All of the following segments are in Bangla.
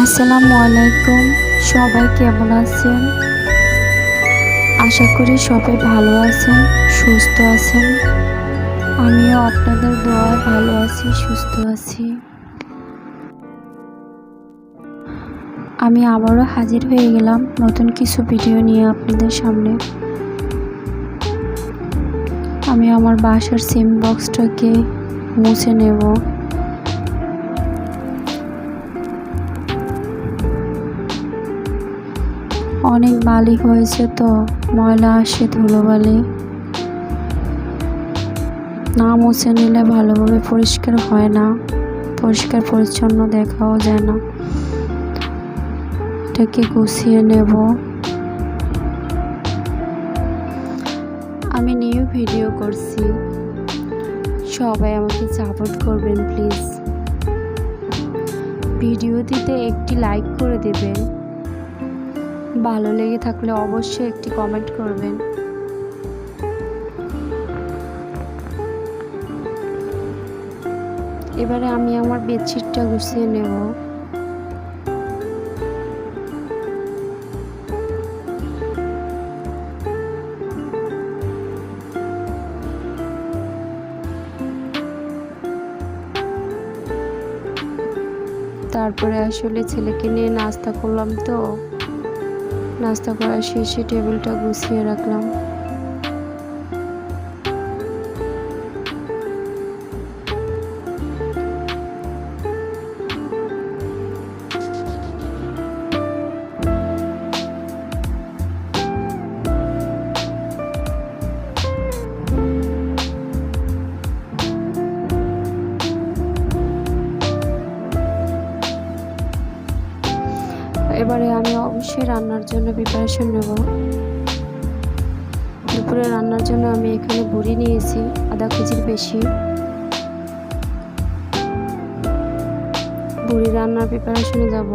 আসসালামু আলাইকুম। সবাই কেমন আছেন? আশা করি সবাই ভালো আছেন, সুস্থ আছেন। আমিও আপনাদের দোয়ায় ভালো আছি, সুস্থ আছি। আমি আবারও হাজির হয়ে গেলাম নতুন কিছু ভিডিও নিয়ে আপনাদের সামনে। আমি আমার বাসার সিম বক্সটাকে মুছে নেব। অনেক বালি হয়েছে তো, ময়লা আসে ধুলোবালি না মুছে নিলে ভালোভাবে পরিষ্কার হয় না, পরিষ্কার পরিচ্ছন্ন দেখাও যায় না। এটাকে গুছিয়ে নেব। আমি নিউ ভিডিও করছি। সবাই আমাকে সাপোর্ট করবেন, প্লিজ। ভিডিওটিতে একটি লাইক করে দেবেন। ভালো লেগে থাকলে অবশ্যই একটি কমেন্ট করবেন। এবারে আমি আমার বেডশিটটা গুছিয়ে নেব। তারপরে আসলে ছেলেকে নিয়ে নাস্তা করলাম তো। নাস্তা করা শেষে টেবিলটা গুছিয়ে রাখলাম। এবারে আমি অবশ্যই রান্নার জন্য প্রিপারেশন নেব। দুপুরে রান্নার জন্য আমি এখানে বুড়ি নিয়েছি আধা কেজির বেশি বুড়ি রান্নার প্রিপারেশনে যাব।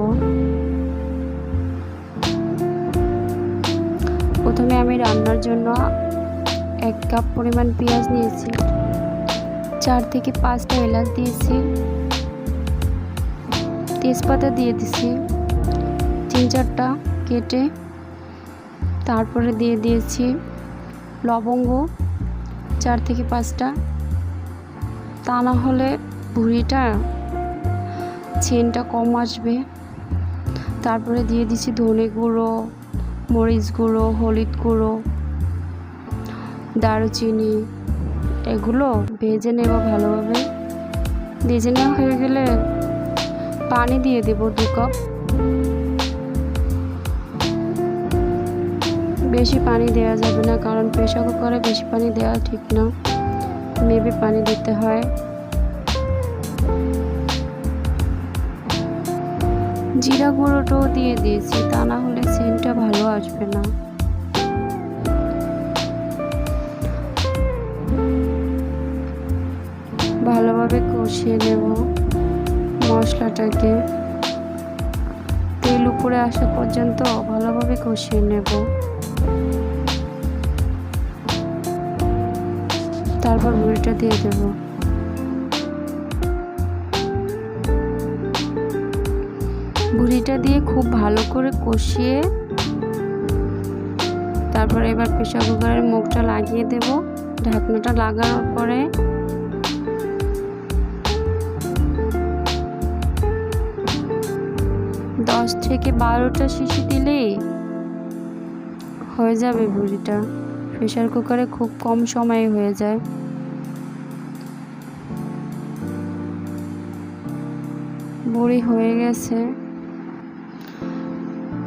প্রথমে আমি রান্নার জন্য এক কাপ পরিমাণ পেঁয়াজ নিয়েছি। চার থেকে পাঁচটা এলাচ দিয়েছি। তেজপাতা দিয়ে দিছি। তিন চারটা কেটে তারপরে দিয়ে দিয়েছি লবঙ্গ চার থেকে পাঁচটা। তা না হলে ভুড়িটা, চেনটা কম আসবে। তারপরে দিয়ে দিচ্ছি ধনে গুঁড়ো, মরিচ গুঁড়ো, হলুদ গুঁড়ো, দারুচিনি, এগুলো ভেজে নেব ভালোভাবে। ভেজে নেওয়া হয়ে গেলে পানি দিয়ে দেব দু কাপ। বেশি পানি দেওয়া যাবে না, কারণ প্রেশার কুকারে বেশি পানি দেওয়া ঠিক না। মেবি পানি দিতে হয়। জিরা গুঁড়োটাও দিয়ে দিয়েছি, তা না হলে সেন্টটা ভালো আসবে না। ভালোভাবে কষিয়ে নেব মশলাটাকে। তেল উপরে আসা পর্যন্ত ভালোভাবে কষিয়ে নেব। তারপর মুড়িটা দিয়ে দেব। বুড়িটা দিয়ে খুব ভালো করে কষিয়ে তারপর এবার প্রেশার কুকারের মুখটা লাগিয়ে দেব। ঢাকনাটা লাগানোর পরে দশ থেকে বারোটা শিশি দিলেই হয়ে যাবে বুড়িটা। প্রেশার কুকারে খুব কম সময়ে হয়ে যায়। বুড়ি হয়ে গেছে।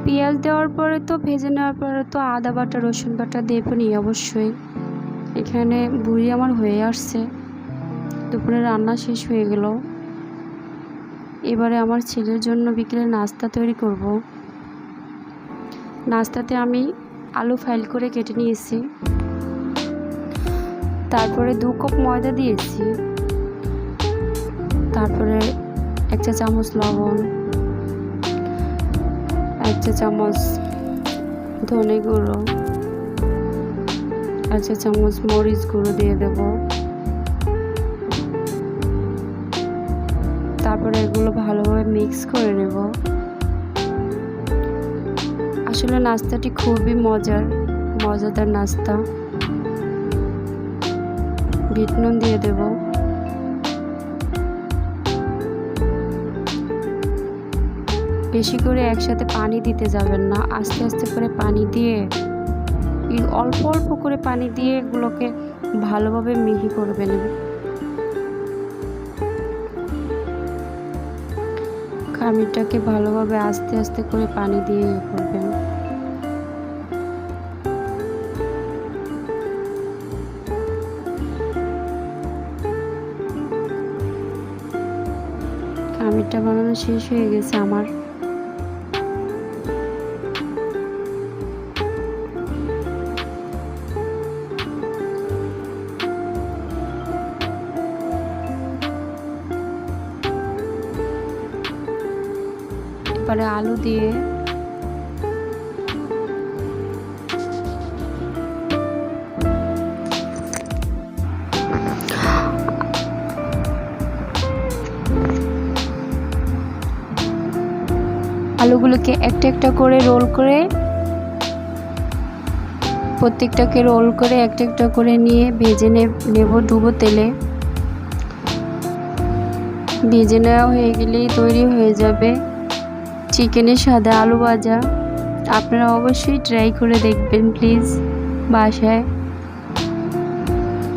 পেঁয়াজ দেওয়ার পরে তো, ভেজে নেওয়ার পরে তো আদা বাটা, রসুন বাটা দেবনি অবশ্যই। এখানে বুড়ি আমার হয়ে আসছে। দুপুরে রান্না শেষ হয়ে গেল। এবারে আমার ছেলের জন্য বিকেলে নাস্তা তৈরি করব। নাস্তাতে আমি আলু ফাইল করে কেটে নিয়েছি। তারপরে দু কাপ ময়দা দিয়েছি। তারপরে এক চা চামচ লবণ, এক চা চামচ ধনে গুঁড়ো, এক চা চামচ মরিচ গুঁড়ো দিয়ে দেব। তারপরে এগুলো ভালোভাবে মিক্স করে নেব। আসলে নাস্তাটি খুবই মজার, মজাদার নাস্তা। বিট নুন দিয়ে দেব। বেশি করে একসাথে পানি দিতে যাবেন না, আস্তে আস্তে করে পানি দিয়ে। অল্প অল্প করে পানি দিয়ে এগুলোকে ভালোভাবে মিহি করবেন খামিরটাকে ভালোভাবে আস্তে আস্তে করে পানি দিয়ে ইয়ে করবেন। বানানো শেষ হয়ে গেছে আমার। আলু দিয়ে আলুগুলোকে একটা একটা করে রোল করে, প্রত্যেকটাকে রোল করে একটা একটা করে নিয়ে ভেজে নেব ডুবো তেলে। ভেজে নেওয়া হয়ে গেলেই তৈরি হয়ে যাবে চিকেনের সাদা আলু ভাজা। আপনারা অবশ্যই ট্রাই করে দেখবেন প্লিজ বাসায়।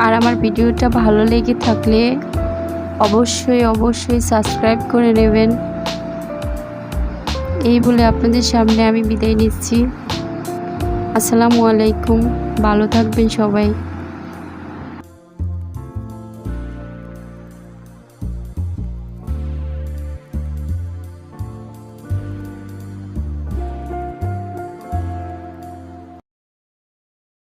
আর আমার ভিডিওটা ভালো লেগে থাকলে অবশ্যই অবশ্যই সাবস্ক্রাইব করে নেবেন। এই বলে আপনাদের সামনে আমি বিদায় নিচ্ছি। আসসালামু আলাইকুম। ভালো থাকবেন সবাই।